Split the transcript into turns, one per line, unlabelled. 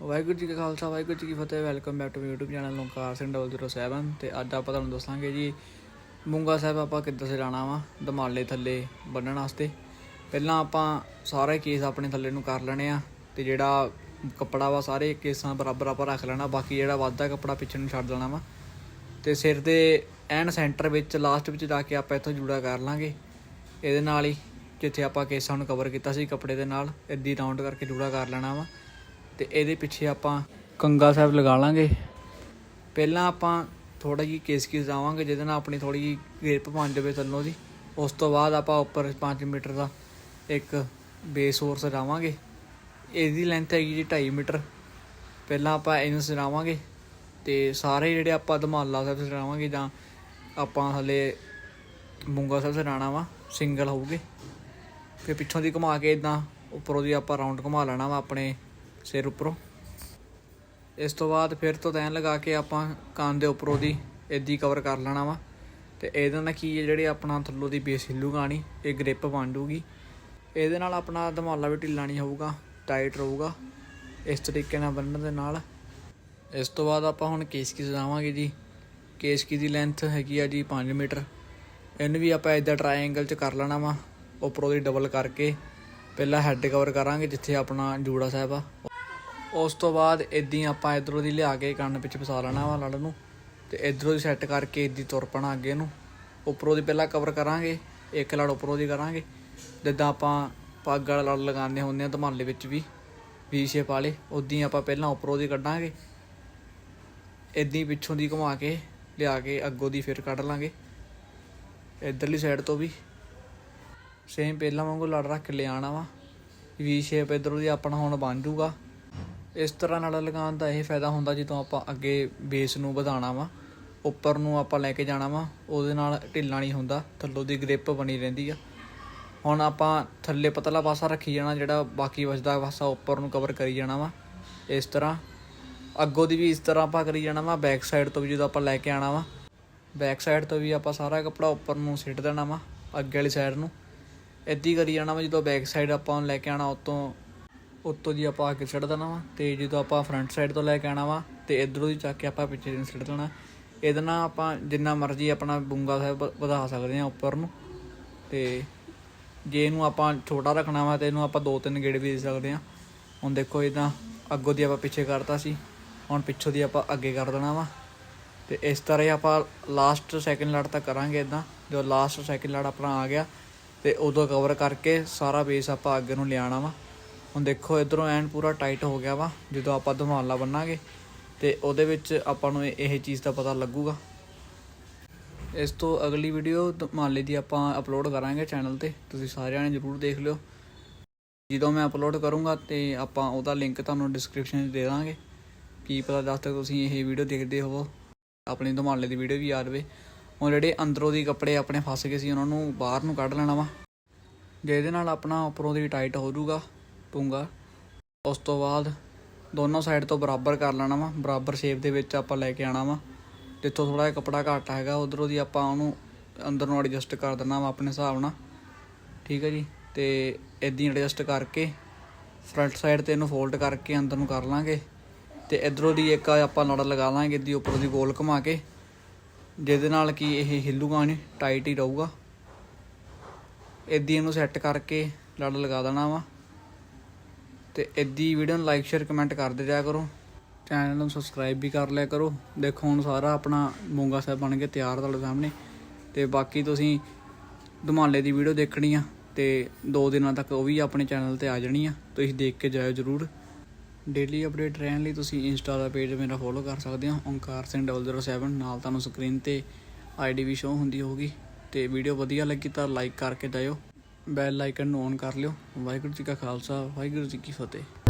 ਵਾਹਿਗੁਰੂ ਜੀ ਕਾ ਖਾਲਸਾ, ਵਾਹਿਗੁਰੂ ਜੀ ਕੀ ਫਤਿਹ। Welcome back to YouTube channel Lokar Singh 007 ਤੇ ਅੱਜ ਆਪਾਂ ਤੁਹਾਨੂੰ ਦੱਸਾਂਗੇ ਜੀ, ਮੂੰਗਾ ਸਾਹਿਬ ਆਪਾਂ ਕਿੱਦਾਂ ਸਜਾਣਾ ਵਾ? ਦਮਾਲੇ ਥੱਲੇ ਬੰਨਣ ਵਾਸਤੇ। ਪਹਿਲਾਂ ਆਪਾਂ ਸਾਰੇ ਕੇਸ ਆਪਣੇ ਥੱਲੇ ਨੂੰ ਕਰ ਲੈਣੇ ਆ, ਤੇ ਜਿਹੜਾ ਕੱਪੜਾ ਵਾ ਸਾਰੇ ਕੇਸਾਂ ਬਰਾਬਰ ਆਪਾਂ ਰੱਖ ਲੈਣਾ, ਬਾਕੀ ਜਿਹੜਾ ਵਾਧਾ ਕੱਪੜਾ ਪਿੱਛੇ ਨੂੰ ਛੱਡ ਦੇਣਾ ਵਾ। ਤੇ ਸਿਰ ਦੇ ਐਨ ਸੈਂਟਰ ਵਿੱਚ ਲਾਸਟ ਵਿੱਚ ਜਾ ਕੇ ਆਪਾਂ ਇੱਥੋਂ ਜੂੜਾ ਕਰ ਲਾਂਗੇ। ਇਹਦੇ ਨਾਲ ਹੀ ਜਿੱਥੇ ਆਪਾਂ ਕੇਸਾਂ ਨੂੰ ਕਵਰ ਕੀਤਾ ਸੀ ਕੱਪੜੇ ਦੇ ਨਾਲ, ਇੱਦੀ ਰਾਉਂਡ ਕਰਕੇ ਜੂੜਾ ਕਰ ਲੈਣਾ ਵਾ। ਤੇ ਇਹਦੇ ਪਿੱਛੇ ਆਪਾਂ ਕੰਗਾ ਸਾਹਿਬ ਲਗਾ ਲਾਂਗੇ। ਪਹਿਲਾਂ ਆਪਾਂ ਥੋੜਾ ਜਿਹੀ ਕੇਸ ਕੀ ਜਾਵਾਂਗੇ, ਜਿਹਦੇ ਨਾਲ ਆਪਣੀ ਥੋੜੀ ਜਿਹੀ ਗ੍ਰਿਪ ਬਣ ਜਾਵੇ ਥੱਲੋਂ ਦੀ। ਉਸ ਤੋਂ ਬਾਅਦ ਆਪਾਂ ਉੱਪਰ 5 ਮੀਟਰ ਦਾ ਇੱਕ ਬੇਸ ਹੋਰ ਸਜਾਵਾਂਗੇ ਇਹਦੀ ਲੈਂਥ ਹੈਗੀ ਜੀ 2.5 ਮੀਟਰ। ਪਹਿਲਾਂ ਆਪਾਂ ਇਹਨੂੰ ਸਜਾਵਾਂਗੇ ਤੇ ਸਾਰੇ ਜਿਹੜੇ ਆਪਾਂ ਧਮਾਲਾ ਸਾਹਿਬ ਸਜਾਵਾਂਗੇ ਜਾਂ ਆਪਾਂ ਹਲੇ ਮੂੰਗਾ ਸਾਹਿਬ ਸਜਾਣਾ ਵਾ ਸਿੰਗਲ ਹੋਊਗੇ। ਫਿਰ ਪਿੱਛੋਂ ਦੀ ਘੁਮਾ ਕੇ ਇਦਾਂ ਉੱਪਰੋਂ ਦੀ ਆਪਾਂ ਰਾਉਂਡ ਘੁਮਾ ਲੈਣਾ ਵਾ ਆਪਣੇ ਸਿਰ ਉੱਪਰੋਂ। ਇਸ ਤੋਂ ਬਾਅਦ ਫਿਰ ਤੋਂ ਤੈਨ ਲਗਾ ਕੇ ਆਪਾਂ ਕੰਨ ਦੇ ਉੱਪਰੋਂ ਦੀ ਇੱਦੀ ਕਵਰ ਕਰ ਲੈਣਾ ਵਾ। ਤੇ ਇਹਦੇ ਨਾਲ ਕੀ ਹੈ ਜਿਹੜੇ ਆਪਣਾ ਥੱਲੋਂ ਦੀ ਬੇਸ ਹਿੱਲੂਗਾ ਨਹੀਂ ਇਹ ਗ੍ਰਿਪ ਵੰਡੂਗੀ ਇਹਦੇ ਨਾਲ ਆਪਣਾ ਧਮਾਲਾ ਵੀ ਢਿੱਲਾ ਨਹੀਂ ਹੋਊਗਾ ਟਾਈਟ ਰਹੂਗਾ, ਇਸ ਤਰੀਕੇ ਨਾਲ ਬੰਨਣ ਦੇ ਨਾਲ। ਇਸ ਤੋਂ ਬਾਅਦ ਆਪਾਂ ਹੁਣ ਕੇਸਕੀ ਸਜਾਵਾਂਗੇ ਜੀ। ਕੇਸਕੀ ਦੀ ਲੈਂਥ ਹੈਗੀ ਆ ਜੀ 5 ਮੀਟਰ। ਇਹਨੂੰ ਵੀ ਆਪਾਂ ਇਦਾਂ ਟਰਾਇੰਗਲ ਚ ਕਰ ਲੈਣਾ ਵਾ, ਉੱਪਰੋਂ ਦੀ ਡਬਲ ਕਰਕੇ। ਪਹਿਲਾਂ ਹੈੱਡ ਕਵਰ ਕਰਾਂਗੇ ਜਿੱਥੇ ਆਪਣਾ ਜੂੜਾ ਸਾਹਿਬ ਆ। ਉਸ ਤੋਂ ਬਾਅਦ ਇਦਾਂ ਆਪਾਂ ਇਧਰੋਂ ਦੀ ਲਿਆ ਕੇ ਕੰਨ ਵਿੱਚ ਫਸਾ ਲੈਣਾ ਵਾ ਲੜ ਨੂੰ। ਤੇ ਇਧਰੋਂ ਦੀ ਸੈੱਟ ਕਰਕੇ ਇਦਾਂ ਤੁਰ ਪਣਾ ਅੱਗੇ ਨੂੰ। ਉੱਪਰੋਂ ਦੀ ਪਹਿਲਾਂ ਕਵਰ ਕਰਾਂਗੇ, ਇੱਕ ਲੜ ਉੱਪਰੋਂ ਦੀ ਕਰਾਂਗੇ। ਜਿੱਦਾਂ ਆਪਾਂ ਪੱਗ ਵਾਲਾ ਲੜ ਲਗਾਉਂਦੇ ਹੁੰਦੇ ਆ ਧਮਾਲੇ ਵਿੱਚ ਵੀ ਵੀ ਸ਼ੇਪ ਵਾਲੇ ਉਦਾਂ ਹੀ ਆਪਾਂ ਪਹਿਲਾਂ ਉੱਪਰੋਂ ਦੀ ਕੱਢਾਂਗੇ। ਇਦਾਂ ਪਿੱਛੋਂ ਦੀ ਘੁਮਾ ਕੇ ਲਿਆ ਕੇ ਅੱਗੋਂ ਦੀ ਫਿਰ ਕੱਢ ਲਾਂਗੇ। ਇਧਰਲੀ ਸਾਈਡ ਤੋਂ ਵੀ ਸੇਮ ਪਹਿਲਾਂ ਵਾਂਗੂ ਲੜ ਰੱਖ ਕੇ ਲਿਆਣਾ ਵਾ। ਵੀ ਸ਼ੇਪ ਇਧਰੋਂ ਦੀ ਆਪਣਾ ਹੁਣ ਬਣ ਜੂਗਾ ਇਸ ਤਰ੍ਹਾਂ ਨਾਲ ਲਗਾਉਣ ਦਾ ਇਹ ਫਾਇਦਾ ਹੁੰਦਾ ਜਦੋਂ ਆਪਾਂ ਅੱਗੇ ਬੇਸ ਨੂੰ ਵਧਾਉਣਾ ਵਾ, ਉੱਪਰ ਨੂੰ ਆਪਾਂ ਲੈ ਕੇ ਜਾਣਾ ਵਾ, ਉਹਦੇ ਨਾਲ ਢਿੱਲਾ ਨਹੀਂ ਹੁੰਦਾ, ਥੱਲੋਂ ਦੀ ਗ੍ਰਿਪ ਬਣੀ ਰਹਿੰਦੀ ਆ। ਹੁਣ ਆਪਾਂ ਥੱਲੇ ਪਤਲਾ ਪਾਸਾ ਰੱਖੀ ਜਾਣਾ, ਜਿਹੜਾ ਬਾਕੀ ਬਚਦਾ ਪਾਸਾ ਉੱਪਰ ਨੂੰ ਕਵਰ ਕਰੀ ਜਾਣਾ ਵਾ, ਇਸ ਤਰ੍ਹਾਂ। ਅੱਗੋਂ ਦੀ ਵੀ ਇਸ ਤਰ੍ਹਾਂ ਆਪਾਂ ਕਰੀ ਜਾਣਾ ਵਾ ਬੈਕ ਸਾਈਡ ਤੋਂ ਵੀ ਜਦੋਂ ਆਪਾਂ ਲੈ ਕੇ ਆਣਾ ਵਾ ਬੈਕ ਸਾਈਡ ਤੋਂ ਵੀ ਆਪਾਂ ਸਾਰਾ ਕੱਪੜਾ ਉੱਪਰ ਨੂੰ ਸਿੱਟ ਦੇਣਾ ਵਾ, ਅੱਗੇ ਵਾਲੀ ਸਾਈਡ ਨੂੰ। ਇੱਦੀ ਕਰੀ ਜਾਣਾ ਵਾ, ਜਦੋਂ ਬੈਕ ਸਾਈਡ ਆਪਾਂ ਲੈ ਕੇ ਆਣਾ, ਉਤੋਂ ਉੱਤੋਂ ਦੀ ਆਪਾਂ ਆ ਕੇ ਸਿੱਟ ਦੇਣਾ ਵਾ ਤੇ ਜਦੋਂ ਆਪਾਂ ਫਰੰਟ ਸਾਈਡ ਤੋਂ ਲੈ ਕੇ ਆਣਾ ਵਾ ਤੇ ਇਧਰੋਂ ਦੀ ਚੱਕ ਕੇ ਆਪਾਂ ਪਿੱਛੇ ਨੂੰ ਸਿੱਟ ਦੇਣਾ। ਇਹਦੇ ਨਾਲ ਆਪਾਂ ਜਿੰਨਾ ਮਰਜ਼ੀ ਆਪਣਾ ਬੁੰਗਾ ਸਾਹਿਬ ਵਧਾ ਸਕਦੇ ਹਾਂ ਉੱਪਰ ਨੂੰ। ਤੇ ਜੇ ਇਹਨੂੰ ਆਪਾਂ ਛੋਟਾ ਰੱਖਣਾ ਵਾ ਤੇ ਇਹਨੂੰ ਆਪਾਂ ਦੋ ਤਿੰਨ ਗੇੜ ਵੀ ਦੇ ਸਕਦੇ ਹਾਂ। ਹੁਣ ਦੇਖੋ ਇਦਾਂ ਅੱਗੋਂ ਦੀ ਆਪਾਂ ਪਿੱਛੇ ਕਰਤਾ ਸੀ, ਹੁਣ ਪਿੱਛੋਂ ਦੀ ਆਪਾਂ ਅੱਗੇ ਕਰ ਦੇਣਾ ਵਾ। ਤੇ ਇਸ ਤਰ੍ਹਾਂ ਹੀ ਆਪਾਂ ਲਾਸਟ ਸੈਕਿੰਡ ਲੜ ਤੱਕ ਕਰਾਂਗੇ ਇਦਾਂ ਜੋ ਲਾਸਟ ਸੈਕਿੰਡ ਲੜ ਆਪਣਾ ਆ ਗਿਆ ਤੇ ਉਦੋਂ ਕਵਰ ਕਰਕੇ ਸਾਰਾ ਬੇਸ ਆਪਾਂ ਅੱਗੇ ਨੂੰ ਲਿਆਣਾ ਵਾ। ਹੁਣ ਦੇਖੋ ਇਧਰੋਂ ਐਨ ਪੂਰਾ ਟਾਈਟ ਹੋ ਗਿਆ ਵਾ, ਜਦੋਂ ਆਪਾਂ ਧਮਾਲਾ ਬੰਨਾਂਗੇ, ਤੇ ਉਹਦੇ ਵਿੱਚ ਆਪਾਂ ਨੂੰ ਇਹ- ਚੀਜ਼ ਦਾ ਪਤਾ ਲੱਗੂਗਾ। ਇਸ ਤੋਂ ਅਗਲੀ ਵੀਡੀਓ ਧਮਾਲੇ ਦੀ ਆਪਾਂ ਅਪਲੋਡ ਕਰਾਂਗੇ ਚੈਨਲ ਤੇ, ਤੁਸੀਂ ਸਾਰਿਆਂ ਨੇ ਜਰੂਰ ਦੇਖ ਲਿਓ। ਜਦੋਂ ਮੈਂ ਅਪਲੋਡ ਕਰੂੰਗਾ ਤੇ ਆਪਾਂ ਉਹਦਾ ਲਿੰਕ ਤੁਹਾਨੂੰ ਡਿਸਕ੍ਰਿਪਸ਼ਨ 'ਚ ਦੇ ਦਾਂਗੇ, ਕੀ ਪਤਾ ਜਦ ਤੱਕ ਤੁਸੀਂ ਇਹ ਵੀਡੀਓ ਦੇਖਦੇ ਹੋਵੋ, ਆਪਣੀ ਧਮਾਲੇ ਦੀ ਵੀਡੀਓ ਵੀ ਆ ਜਾਵੇ। ਹੁਣ ਜਿਹੜੇ ਅੰਦਰੋਂ ਦੀ ਕੱਪੜੇ ਆਪਣੇ ਫਸ ਗਏ ਸੀ, ਉਹਨਾਂ ਨੂੰ ਬਾਹਰ ਨੂੰ ਕੱਢ ਲੈਣਾ ਵਾ। ਜਿਹਦੇ ਨਾਲ ਆਪਣਾ ਉੱਪਰੋਂ ਦੀ ਟਾਈਟ ਹੋ ਜਾਊਗਾ। ਪੂੰਗਾ ਉਸ ਤੋਂ ਬਾਅਦ ਦੋਨੋਂ ਸਾਈਡ ਤੋਂ ਬਰਾਬਰ ਕਰ ਲੈਣਾ ਵਾ। ਬਰਾਬਰ ਸ਼ੇਪ ਦੇ ਵਿੱਚ ਆਪਾਂ ਲੈ ਕੇ ਆਣਾ ਵਾ। ਜਿੱਥੋਂ ਥੋੜਾ ਜਿਹਾ ਕੱਪੜਾ ਘੱਟ ਹੈਗਾ, ਉਧਰੋਂ ਦੀ ਆਪਾਂ ਉਹਨੂੰ ਅੰਦਰ ਨੂੰ ਐਡਜਸਟ ਕਰ ਦੇਣਾ ਵਾ ਆਪਣੇ ਹਿਸਾਬ ਨਾਲ। ਠੀਕ ਹੈ ਜੀ? ਤੇ ਇਦਾਂ ਐਡਜਸਟ ਕਰਕੇ ਫਰੰਟ ਸਾਈਡ ਤੇ ਇਹਨੂੰ ਫੋਲਡ ਕਰਕੇ ਅੰਦਰ ਨੂੰ ਕਰ ਲਾਂਗੇ। ਤੇ ਇਧਰੋਂ ਦੀ ਇੱਕ ਆਪਾਂ ਲੜ ਲਗਾ ਲਾਂਗੇ, ਇਹਦੀ ਉੱਪਰੋਂ ਦੀ ਗੋਲ ਘੁਮਾ ਕੇ। ਜਿਹਦੇ ਨਾਲ ਕਿ ਇਹ ਹਿੱਲੂਗਾ ਨਹੀਂ ਟਾਈਟ ਹੀ ਰਹੂਗਾ। ਇਦਾਂ ਇਹਨੂੰ ਸੈੱਟ ਕਰਕੇ ਲੜ ਲਗਾ ਦੇਣਾ ਵਾ। ਤੇ ਇਦੀ ਵੀਡੀਓ ਨੂੰ ਲਾਈਕ ਸ਼ੇਅਰ ਕਮੈਂਟ ਕਰਦੇ ਜਾਇਆ ਕਰੋ। ਚੈਨਲ ਨੂੰ ਸਬਸਕ੍ਰਾਈਬ ਵੀ ਕਰ ਲਿਆ ਕਰੋ। ਦੇਖੋ ਹੁਣ ਸਾਰਾ ਆਪਣਾ ਮੂੰਗਾ ਸਾਹਿਬ ਬਣ ਕੇ ਤਿਆਰ ਤੁਹਾਡੇ ਸਾਹਮਣੇ। ਤੇ ਬਾਕੀ ਤੁਸੀਂ ਧਮਾਲੇ ਦੀ ਵੀਡੀਓ ਦੇਖਣੀ ਆ ਤੇ ਦੋ ਦਿਨਾਂ ਤੱਕ ਉਹ ਵੀ ਆਪਣੇ ਚੈਨਲ ਤੇ ਆ ਜਾਣੀ ਆ। ਤੁਸੀਂ ਦੇਖ ਕੇ ਜਾਇਓ ਜਰੂਰ। ਡੇਲੀ ਅਪਡੇਟ ਰਹਿਣ ਲਈ ਤੁਸੀਂ ਇੰਸਟਾ ਦਾ ਪੇਜ ਮੇਰਾ ਫੋਲੋ ਕਰ ਸਕਦੇ ਹੋ। ਓਂਕਾਰ ਸਿੰਘ 007 ਨਾਲ ਤੁਹਾਨੂੰ ਸਕਰੀਨ ਤੇ ਆਈਡੀ ਵੀ ਸ਼ੋ ਹੁੰਦੀ ਹੋਊਗੀ। ਤੇ ਵੀਡੀਓ ਵਧੀਆ ਲੱਗੀ ਤਾਂ ਲਾਈਕ ਕਰਕੇ ਜਾਇਓ। ਬੈਲ ਆਈਕਨ ਨੂੰ ਔਨ ਕਰ ਲਿਓ। ਵਾਹਿਗੁਰੂ ਜੀ ਕਾ ਖਾਲਸਾ ਵਾਹਿਗੁਰੂ ਜੀ ਕੀ ਫਤਿਹ।